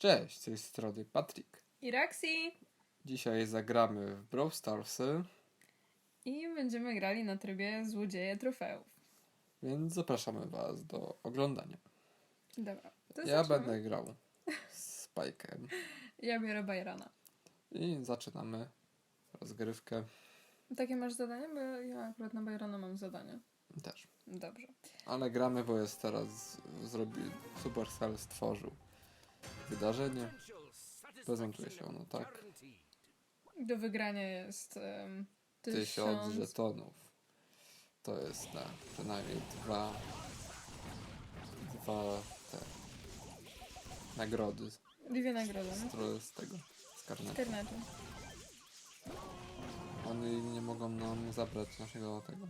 Cześć, z tej strony Patryk. i Roxy. Dzisiaj zagramy w Brawl Starsy, I będziemy grali na trybie Złodzieje Trofeów. więc zapraszamy Was do oglądania. Dobra. Ja zaczynamy. będę grał z Spike'em Ja biorę Bajrana. i zaczynamy rozgrywkę Takie masz zadanie? Bo ja akurat na Bajrana mam zadanie. też. Dobrze. Ale gramy, bo jest teraz zrobi Supercell stworzył wydarzenie. Prezentuje się ono tak. Do wygrania jest um, Tysiąc tysiąc... żetonów. To jest na przynajmniej dwa dwa te nagrody z, Dwie nagrody. z, z tego z karnetu. Karnetu. Oni nie mogą nam zabrać naszego tego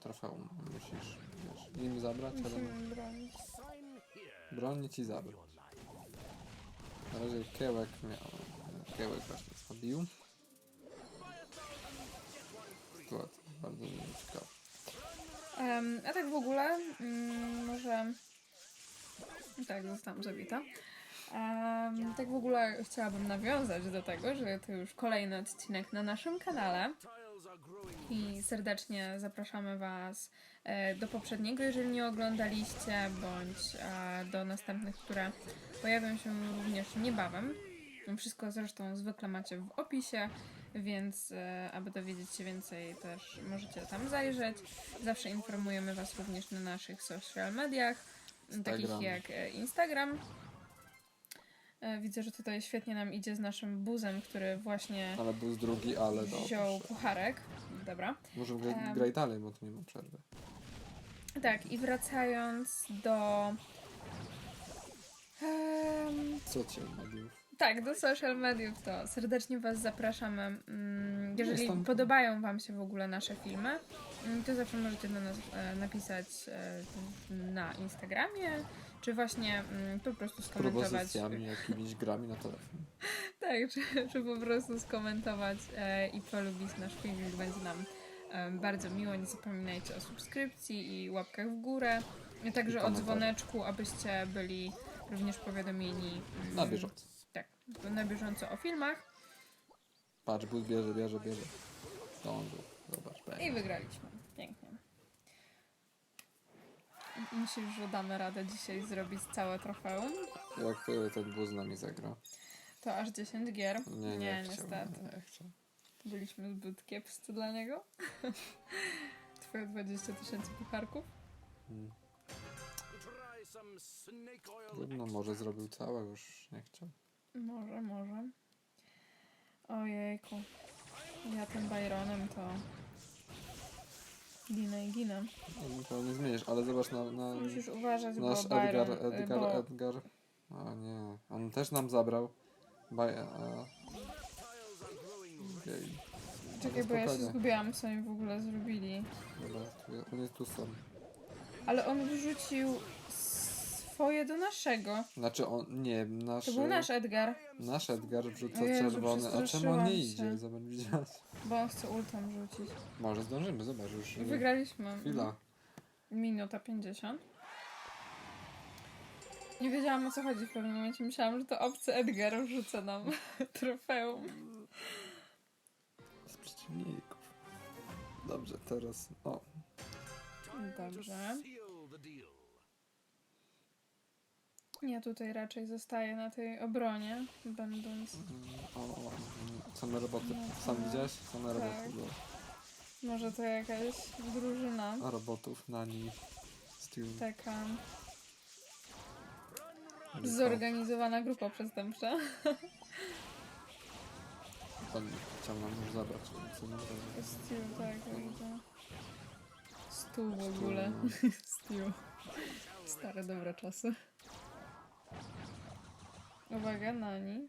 trofeum. Musisz wiesz, im zabrać, ale Musimy bronić. bronić i zabrać. Na razie kiełek miał. Kiełek właśnie zabił. Sytuacja bardzo ciekawa. Em, a tak w ogóle, mm, może... Tak, zostałam zabita. Em, tak w ogóle chciałabym nawiązać do tego, że to już kolejny odcinek na naszym kanale i serdecznie zapraszamy Was e, do poprzedniego, jeżeli nie oglądaliście, bądź e, do następnych, które pojawią się również niebawem. Wszystko zresztą zwykle macie w opisie, więc e, aby dowiedzieć się więcej też możecie tam zajrzeć. Zawsze informujemy Was również na naszych social mediach, takich Instagram. jak e, Instagram. Widzę, że tutaj świetnie nam idzie z naszym buzem, który właśnie Ale był drugi, ale wziął dobrze. pucharek. Dobra. Może graj, Em. graj dalej, bo tu nie ma przerwy. Tak, i wracając do. Em, Co cię mediów? tak, do social mediów, to serdecznie Was zapraszamy. Mm, Jeżeli podobają Wam się w ogóle nasze filmy, mm, to zawsze możecie do nas e, napisać e, na Instagramie, czy właśnie mm, po prostu skomentować. Propozycjami, jakimiś grami na telefon. Tak, czy, czy po prostu skomentować e, i polubić nasz filmik. Będzie nam e, bardzo miło. Nie zapominajcie o subskrypcji i łapkach w górę. A także o dzwoneczku, abyście byli również powiadomieni mm, Na bieżąco. Tak, na bieżąco o filmach. Patrz, but bierze, bierze, bierze. Zdążył. Zobacz, I wygraliśmy. Pięknie. Myślisz, że damy radę dzisiaj zrobić całe trofeum? Jak y, ten bus z nami zagra? To aż 10 gier. Nie, nie, chciał, niestety. Nie. Byliśmy zbyt kiepscy dla niego. Twoje 20 tysięcy pucharków. Mm. No może zrobił całe, już nie chciał. Może, może. Ojejku. Ja tym Byronem to... Ginę i ginę. No, to nie zmienisz, ale zobacz na, na Musisz uważać, nasz bo Byron... Edgar, y, Edgar, bo... Edgar. O nie, on też nam zabrał. Baj, a... Jej. Czekaj, bo ja się spokojnie. zgubiłam, co oni w ogóle zrobili. Dobra, tu- on jest tu sam. Ale on wrzucił swoje do naszego. Znaczy on, nie, nasz... To był nasz Edgar, Nasz Edgar wrzuca O Jezu, czerwony, a czemu on przestraszyłam nie się. idzie? Zobacz, widziałeś? bo on chce ultem rzucić. Może zdążymy, zobacz już. I wygraliśmy. Chwila. Minuta 50. Nie wiedziałam o co chodzi w pewnym momencie. Myślałam, że to obcy Edgar wrzuca nam trofeum. Z przeciwników. Dobrze, teraz. O, Dobrze. Ja tutaj raczej zostaję na tej obronie, będąc... o, o, o. Same roboty. Sam widziałeś? Same roboty Tak. było. Może to jakaś drużyna A robotów na nich. Steel. taka. Zorganizowana grupa przestępcza. Pan chciał nam już zabrać. Co nam zabrać? Steel, tak, widzę. Stół w ogóle. Steel. Stare, dobre czasy. Uwaga, Nani.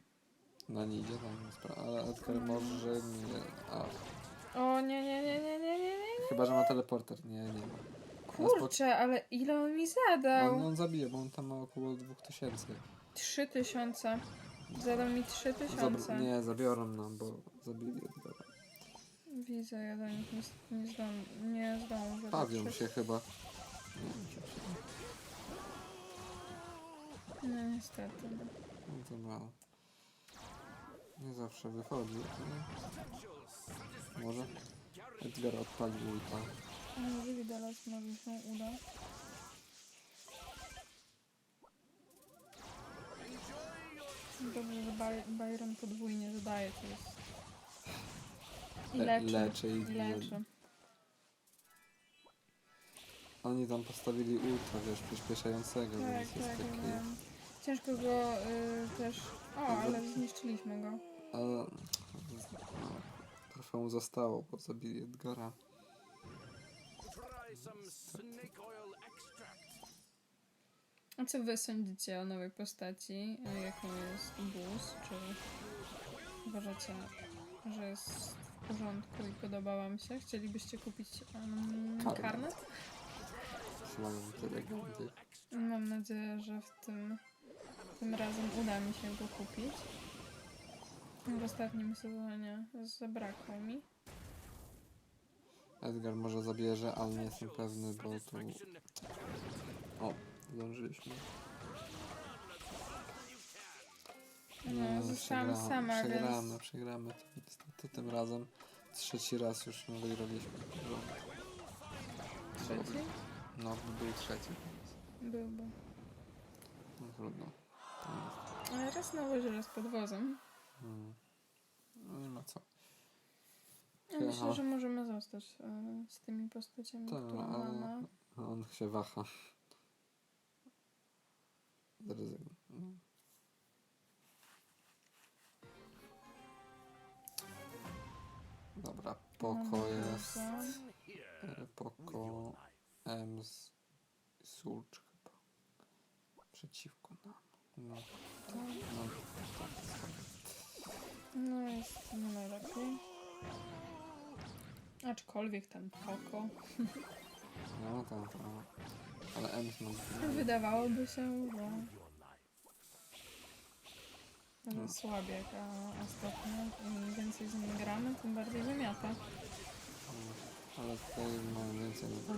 Na nie idzie, nie spra- ale Edgar może nie. A, O, nie, nie, nie, nie, nie, nie, nie. chyba, że ma teleporter. Nie, nie ma. Kurczę, ale ile on mi On, zadał? on zabije, bo on tam ma około 2000. Trzy tysiące. Zadał mi trzy Zabr- tysiące. nie, zabiorą nam, bo zabili Edgara. Widzę, ja do nich nie, nie, zdam, nie zdążę. Bawią się chyba. Nie. No niestety. No to ma... Nie zawsze wychodzi, ale... Może? Edgar odpalił ulta. Może Widelas może się uda. Dobrze, że By- Byron podwójnie zadaje, to jest... I Le- leczy. leczy i- I leczy. Oni tam postawili ultra, wiesz, przyspieszającego, Tak, więc jest tak, taki... wiem. Ciężko go y, też... O, ale zniszczyliśmy go. Ale... No, trochę mu zostało, bo zabili Edgara. A co wy sądzicie o nowej postaci? Jaką jest Bus? Czy uważacie, że jest w porządku i podoba wam się? Chcielibyście kupić um, Karnet. Mam nadzieję, że w tym, tym razem uda mi się go kupić. W ostatnim sezonie zabrakło mi. Edgar może zabierze, ale nie jestem pewny, bo tu... O, zdążyliśmy. No, zostałam przegramy, sama, przegramy, więc... przegramy. To niestety tym razem trzeci raz już nie wygraliśmy. Trzeci? No, był trzeci. Byłby. No trudno. Ale raz na łodzie, raz pod wozem. Mm. No nie ma co. Ja myślę, że możemy zostać e, z tymi postaciami, Tak, które ale mamy. on się waha. Zrezygnuj. No. Dobra, Poko Mamy jest. E, Poko, Ems i Sulcz chyba. Przeciwko nam. No, Tak. no tak, tak. No jest nie najlepiej. Aczkolwiek ten Poko. No tak, tak. Ale Ems ma. Wydawałoby się, że, No. że słabiek, a ostatnio im więcej z nim gramy, tym bardziej wymiata. Ale tutaj mam więcej na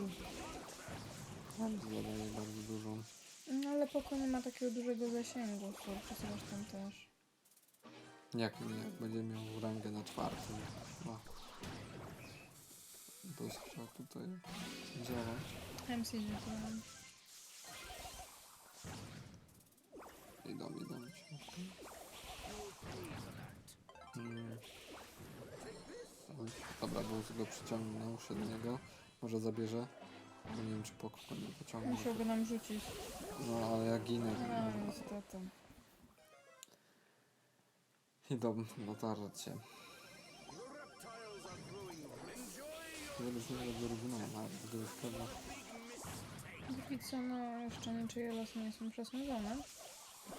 Ems zadaje bardzo dużą. No ale Poko nie ma takiego dużego zasięgu, Sulczy zresztą też. Jak jak będzie miał rangę na czwartym. No. To chciał tutaj działać. MC idzie to Idą, idą. Mm. Oj, Dobra, bo go przyciągnął się do niego. Może zabierze. Nie wiem, czy poko go nie pociągnie. musiałby nam rzucić. No, ale ja ginę. No niestety. Idą dotarć się. Z niego wyrównają, ale gdyby pewno... Póki co, no jeszcze niczyje losy nie są przesądzone.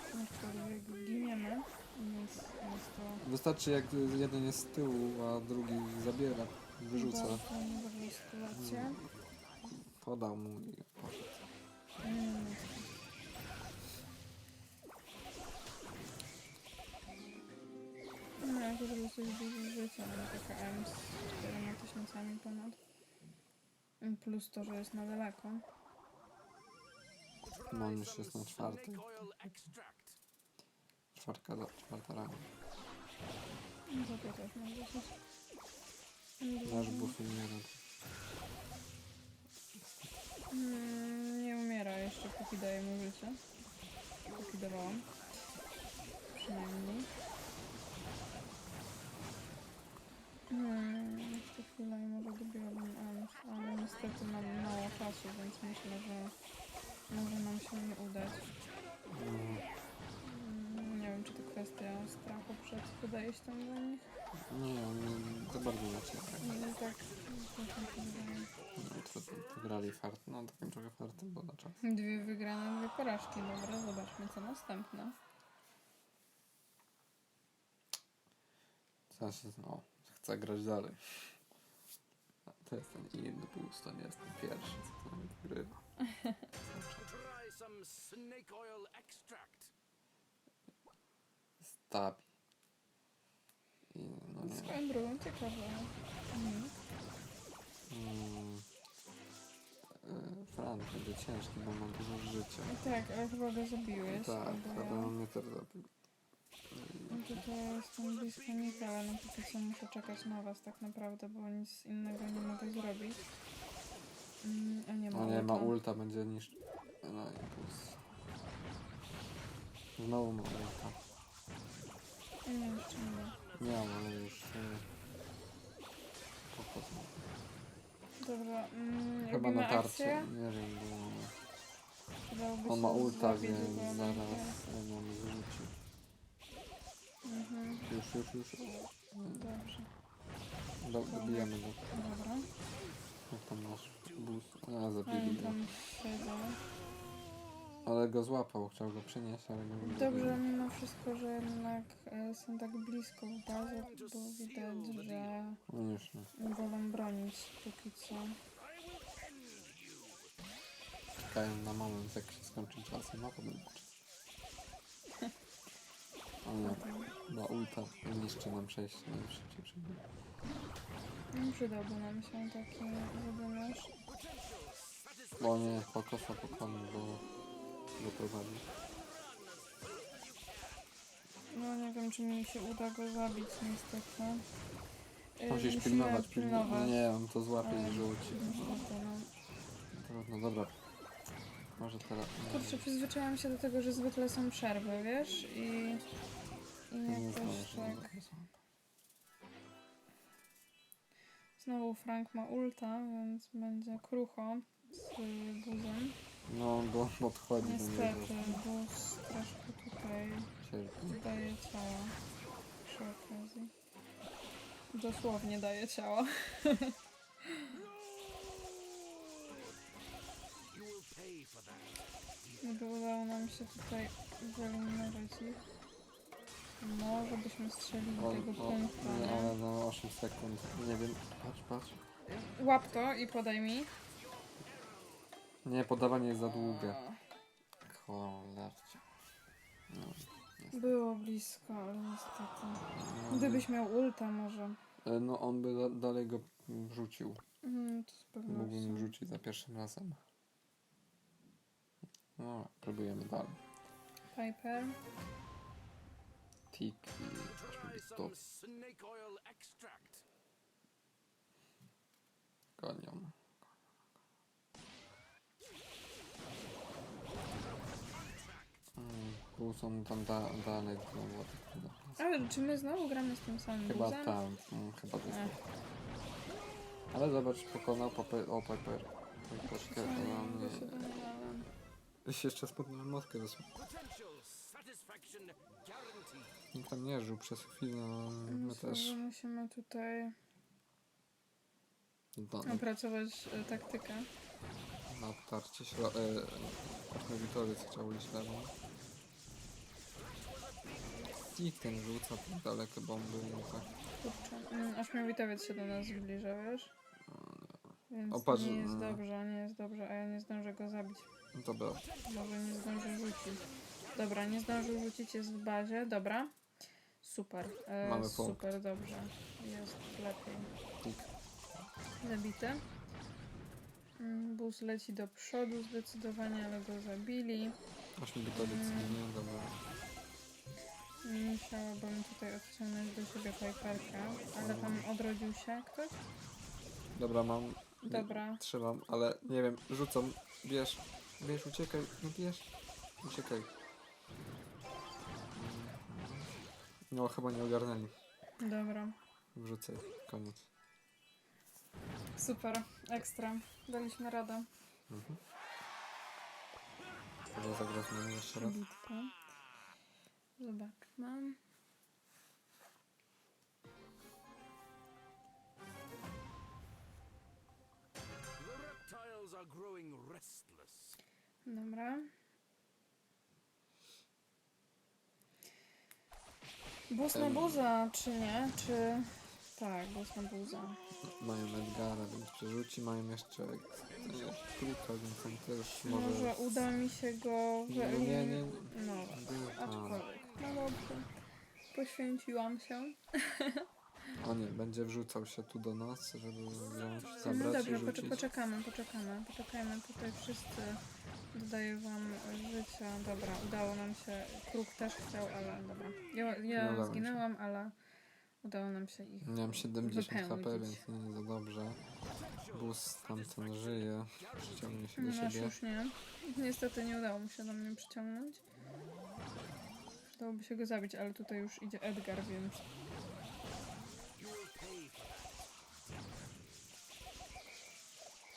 Aczkolwiek giniemy, więc jest to Wystarczy jak jeden jest z tyłu, a drugi zabiera, wyrzuca. bardzo niedobra sytuacja. Podał mu i poszedł. Mm. No, jako że dosyć dużo życia, no taka M z 4 tysiącami ponad. Plus to, że jest na daleko. No on już jest na extract. Czwartka, czwarta ranga. No to to też może być. Nasz buff nie rad. Mm, nie umiera jeszcze, póki daje mu życie. Póki dawałam. Przynajmniej. Hmm, jeszcze chwilę i może dobiłabym Ems, ale niestety mam mało czasu, więc myślę, że może nam się nie udać. Mm, nie wiem, czy to kwestia strachu przed podejściem do nich. Nie, on nie za bardzo leci. No tak, tak mi się wydaje. No, to, to grali fart, no takim trochę fartem, bo na czas. Dwie wygrane, dwie porażki. Dobra, zobaczmy co następne. Znaczy, no, chcę grać dalej. To jest ten inny boost, to nie jest ten pierwszy, co to wygrywa. Try some snake oil extract. Stabi. I no nie. Swoją drogą ciekawe. Mm, y, Frank będzie ciężki, bo ma dużo życia. Tak, ale chyba go zabiłeś. Tak, albo on mnie też zabił. Tutaj jestem blisko nich, ale no póki co muszę czekać na was tak naprawdę, bo nic innego nie mogę zrobić. Mm, a nie ma O nie, ma ulta. ulta, będzie niż... No impuls. Znowu ma ulta. Nie, jeszcze nie. Miał, ale już... Yy, pochodzą. Dobra, mm, Chyba robimy na tarczy, akcję. nie wiem, bo... Dałoby On się ma ulta, więc zaraz tak. e, nam. Mhm, Już, już, już. dobrze. Do, dobijamy go. Dobra. Jak tam nasz bus? A, zabili go. tam siedzą. Ale go złapał, chciał go przynieść, ale go nie Dobrze, zabił. mimo wszystko, że jednak e, są tak blisko w bazie, bo widać, że On już nie. wolą bronić póki co. Czekają na moment, jak się skończy czas i ma potem czas. On ma, ulta i niszczy nam przejście najszybciej przejdzie. No, przydałby nam się taki zadaniarz. O nie, pokosa pokonu, bo go prowadzi. No nie wiem, czy mi się uda go zabić niestety. E, Musisz musimy pilnować, pilnować. pilnować. Nie, on to złapie Ale i rzuci. niestety, no. Trudno, dobra. Może teraz... Kurczę, przyzwyczaiłam się do tego, że zwykle są przerwy, wiesz? I, i jakoś tak... Znowu Frank ma ulta, więc będzie krucho z buzem. No, bo on odchodzi Niestety, buz troszkę tutaj Cierpi. daje ciała przy okazji. Dosłownie daje ciała. Gdyby udało nam się tutaj wyeliminować ich. Może byśmy strzelili On, tego o, punktu, nie, nie? ale na 8 sekund. Nie wiem, patrz, patrz. Łap to i podaj mi. Nie, podawanie jest za długie. Cholercie. No, Było blisko, ale niestety. no, Gdybyś miał ulta może. e, no on by da, dalej go wrzucił. Mm, to z pewnością. Mógłbym wrzucić za pierwszym razem. No, próbujemy dalej. Piper. Tik i aż mi Try stop gonią. Mm, Tu są tam da, dalej znowu. No, Ale czy my znowu gramy z tym samym Chyba buzem? tam, mm, chyba to jest. Ech, Ale zobacz, pokonał Paper, o Piper. Piperkę, co ale nie, jeszcze spodniałem motkę guaranteed. Nikt tam nie żył przez chwilę, no my też. musimy tutaj Na, opracować e, taktykę. na tarcie śro... E, Witory chciał iść lewą. I ten rzuca te dalekie bomby, no tak. Kurczę. Mm, Aż miowitowiec się do nas zbliża, wiesz? Więc O, patrz, nie jest mm. dobrze, nie jest dobrze, a ja nie zdążę go zabić. No dobra, Może nie zdąży rzucić. Dobra, nie zdążył rzucić, jest w bazie, dobra. Super, e, Mamy punkt. super, dobrze. Jest lepiej. tik. Zabity. Mm, Bus leci do przodu zdecydowanie, ale go zabili. Aż mi Witory Mm. nie dobra. Musiałabym tutaj odciągnąć do siebie Piperkę, ale tam odrodził się ktoś? Dobra, mam. Dobra. Trzymam, ale nie wiem, rzucam. Bierz, bierz, uciekaj, no bierz. Uciekaj. No, chyba nie ogarnęli. Dobra. Wrzucaj, koniec. Super, ekstra. Daliśmy radę. Mhm. Może zagrać jeszcze raz. Zobaczmy. Dobra. Bus na buza, czy nie? Czy... Tak, bus na buza. Mają Edgara, więc przerzuci. Mają jeszcze Kruka, więc on też Może, może... uda mi się go Nie, nie, nie. nie. No, A, aczkolwiek. No dobrze. Poświęciłam się. o nie, będzie wrzucał się tu do nas, żeby wziąć, No zabrać dobrze, i poczek- rzucić. poczekamy, poczekamy. Poczekajmy tutaj wszyscy Dodaję wam życia. Dobra, udało nam się. Kruk też chciał, ale dobra. Ja, ja udało mi się. zginęłam, ale udało nam się ich. Miałem 70 HP, więc nie, za dobrze. Bus tamten żyje. Przyciągnie się do No nasz siebie. już nie. Niestety nie udało mu się do mnie przyciągnąć. Dałoby się go zabić, ale tutaj już idzie Edgar, więc You will pay for that.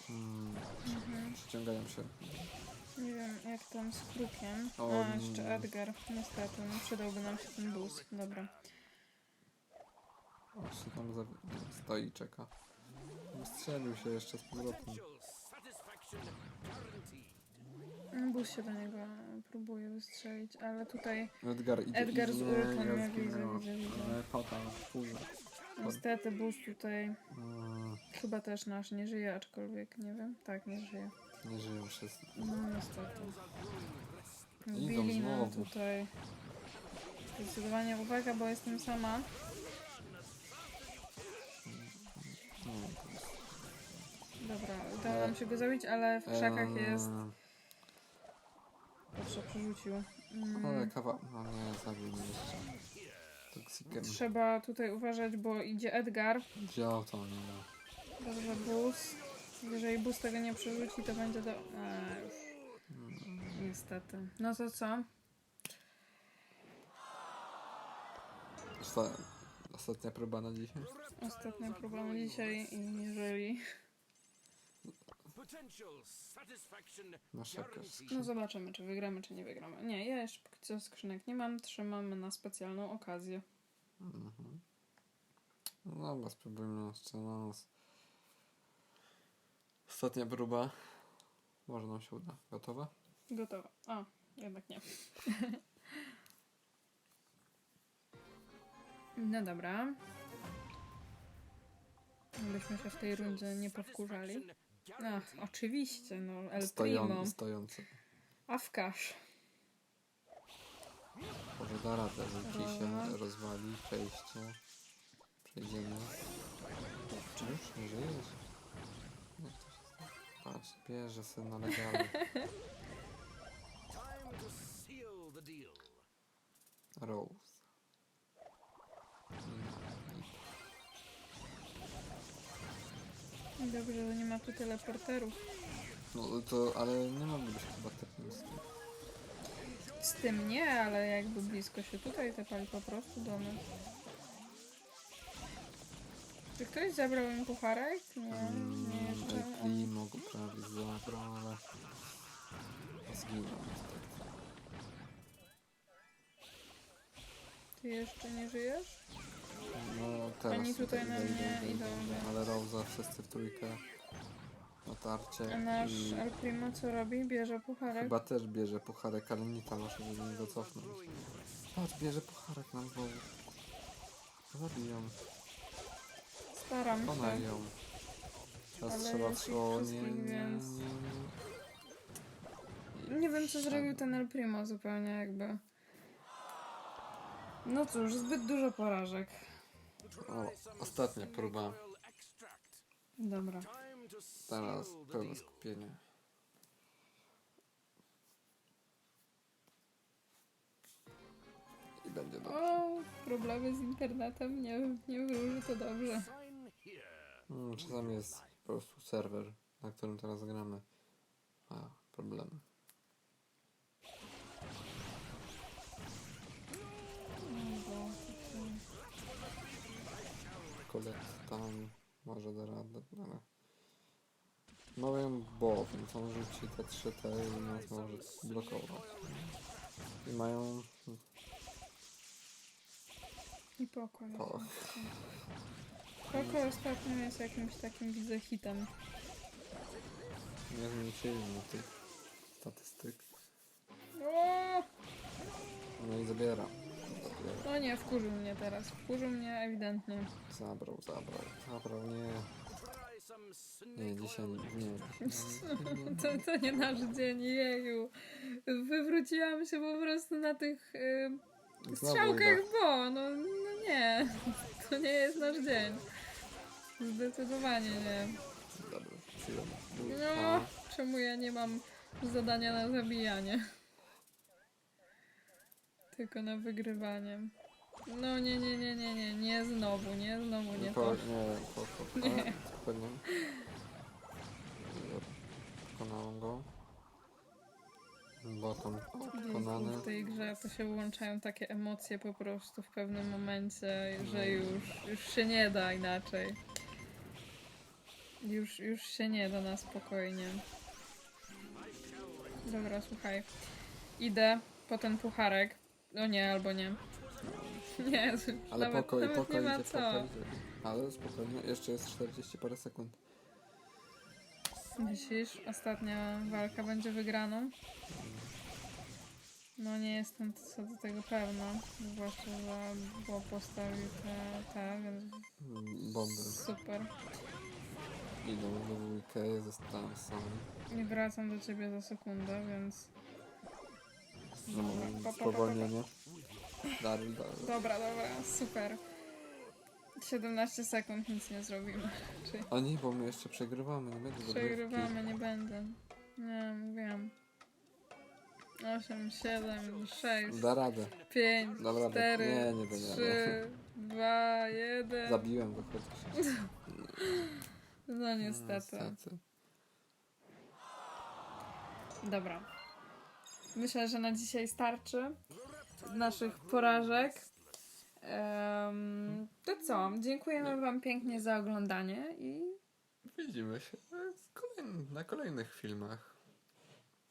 Mm, mhm. przyciągają się. Nie wiem jak tam z krukiem. O, A, jeszcze. Edgar. Niestety, no, przydałby nam się ten bus. Dobra. Właśnie tam za... stoi i czeka. Strzelił się jeszcze z powrotem. No, Bus się do niego próbuje wystrzelić, ale tutaj Edgar idzie. Edgar z idzie, ultem, ja zginęła. widzę, widzę, widzę. Ale pota w furze. niestety bus tutaj Mm, chyba też nasz nie żyje, aczkolwiek nie wiem. Tak, nie żyje. Nie żyją wszyscy. No niestety. Idą Wbili nam znowu. tutaj zdecydowanie uwaga, bo jestem sama. No, to jest... Dobra, udało nam się go zabić, ale w krzakach Eee, jest. Proszę, przerzucił. Mm, Ale kawa... No nie, zabił mnie jeszcze. Toksikiem. Trzeba tutaj uważać, bo idzie Edgar. Wziął to, nie. Dobrze, bus. Jeżeli bus tego nie przerzuci, to będzie do. A, już. Niestety. No to co? Osta... Ostatnia próba na dzisiaj. Ostatnia próba na dzisiaj i jeżeli. Masz jakaś. No zobaczymy, czy wygramy, czy nie wygramy. Nie, ja jeszcze póki co skrzynek nie mam. Trzymamy na specjalną okazję. Mhm. No dobra, spróbujmy jeszcze raz. Ostatnia próba. Może nam się uda. Gotowa? Gotowa. A, jednak nie. No dobra. Byśmy się w tej rundzie nie powkurzali. Ach, oczywiście, no El Primo. Stoją, stojący. Awkarz. Może da radę, że się rozwali przejście. Przejdziemy. Czy już nie żyjesz? Patrz, bierze sobie na legalu. Time to seal the deal. Rose. Dobrze, że nie ma tu teleporterów. No to, ale nie moglibyś chyba tepnąć z tym. Z tym nie, ale jakby blisko się tutaj tepali po prostu do nas. Czy ktoś zabrał im pucharek? Nie, nie Lee mogł prawie zabrał, ale zginął niestety. Ty jeszcze nie żyjesz? No teraz Oni tutaj na mnie idą, Ale Rosa wszyscy w trójkę A nasz i El Primo co robi? Bierze pucharek. chyba też bierze pucharek, ale Nita muszę do niego cofnąć. Patrz, bierze pucharek nam znowu. Zabiją, Staram ona się. ją. Teraz Ale trzeba jest ich wszystkich, nie, więc- nie, Nie wiem co zrobił ten El Primo zupełnie jakby. No cóż, zbyt dużo porażek. O, ostatnia próba. Dobra. Teraz pełne skupienie. I będzie dobrze. O, problemy z internetem, nie, nie wróży to dobrze. Mm, czasami jest po prostu serwer, na którym teraz gramy. A, problemy. No, Kolekt tam może da radę, ale... Mają bo, więc on rzuci te trzy te i nas może blokować. I mają... I pokój. O. Koko ostatnio jest jakimś takim, widzę, hitem. Nie zmniejszyli tych statystyk. O, No i zabiera. Zabiera. no nie, wkurzył mnie teraz. Wkurzył mnie ewidentnie. Zabrał, zabrał, zabrał, nie. Nie, dzisiaj nie. nie. To, to nie nasz dzień, jeju. Wywróciłam się po prostu na tych y, Znowu strzałkach bo. No, no nie, to nie jest nasz dzień. Zdecydowanie nie. Dobra, przyjąłem. No, czemu ja nie mam zadania na zabijanie. Tylko na wygrywanie. No nie, nie, nie, nie, nie, nie znowu, nie znowu, nie po, to. nie, po, po, Nie. nie. Spokojnie. Pokonałem go. Bottom pokonany. W tej grze to się wyłączają takie emocje po prostu w pewnym momencie, że już, już się nie da inaczej. Już, już się nie da na spokojnie. Dobra, słuchaj. Idę po ten pucharek. O nie, albo nie. Nie, Ale nawet, pokój, nawet pokój nie ma idzie, co. idzie. Ale spokojnie, jeszcze jest 40 parę sekund. Myślisz, ostatnia walka będzie wygraną? No nie jestem co do tego pewna. Zwłaszcza, że Bo postawił te, te, więc Mm, Bomby super. Idą w dwójkę, zostałem sam. Nie wracam do ciebie za sekundę, więc... No, pa. spowolnienie. Daryl, daryl. Dobra, dobra, super. 17 sekund nic nie zrobimy. Czyli O nie, bo my jeszcze przegrywamy, nie będzie przegrywamy, nie będę. Nie, mówiłam. 8, 7, 6, Da radę. 5, Dobra, 4, nie, nie będzie 3, 2, 1. Zabiłem go chociaż. No niestety. Niestety. Dobra. Myślę, że na dzisiaj starczy naszych porażek. Em, to co? Dziękujemy Wam pięknie za oglądanie i Widzimy się w kolejn- na kolejnych filmach.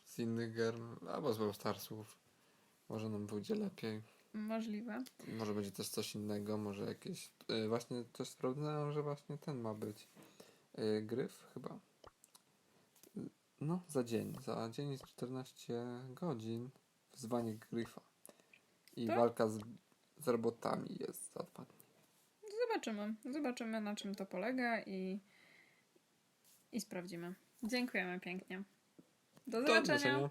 Z innych gier, albo z Brawl Starsów. Może nam pójdzie lepiej. możliwe. Może będzie też coś innego, może jakieś... y, właśnie też sprawdzałem, że właśnie ten ma być. Y, gryf chyba. No, za dzień. Za dzień jest 14 godzin. Wzwanie gryfa. I Tak? walka z, z robotami jest za dwa dni. Zobaczymy. Zobaczymy na czym to polega i, i sprawdzimy. Dziękujemy pięknie. Do Do zobaczenia. zobaczenia.